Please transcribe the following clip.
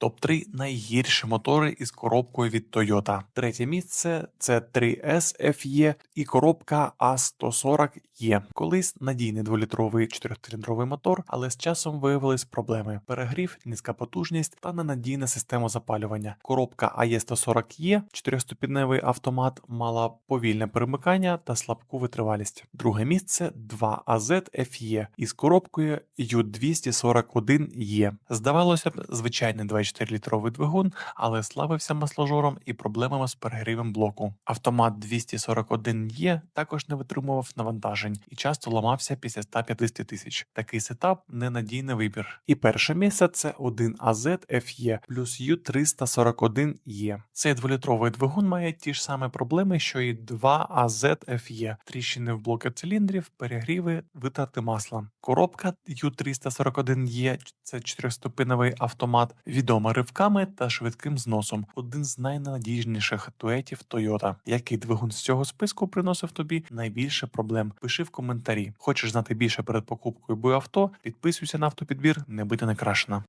Топ-3 найгірші мотори із коробкою від Toyota. Третє місце це 3S FE і коробка A140E. Колись надійний дволітровий чотирьохциліндровий мотор, але з часом виявились проблеми: перегрів, низька потужність та ненадійна система запалювання. Коробка AE140E, чотирьохступіневий автомат, мала повільне перемикання та слабку витривалість. Друге місце 2AZ FE із коробкою U241E. Здавалося б, звичайний 24-літровий двигун, але славився масложором і проблемами з перегрівом блоку. Автомат 241E також не витримував навантажень і часто ламався після 150 тисяч. Такий сетап ненадійний вибір. І перше місце це 1AZ FE плюс U341E. Цей дволітровий двигун має ті ж самі проблеми, що і 2AZ FE. тріщини в блоки циліндрів, перегріви, витрати масла. Коробка U341E – це чотирьохступиновий автомат, відома ривками та швидким зносом. Один з найнадіжніших туетів Toyota. Який двигун з цього списку приносив тобі найбільше проблем? Пиши в коментарі. Хочеш знати більше перед покупкою авто? Підписуйся на автопідбір, не бити не крашена.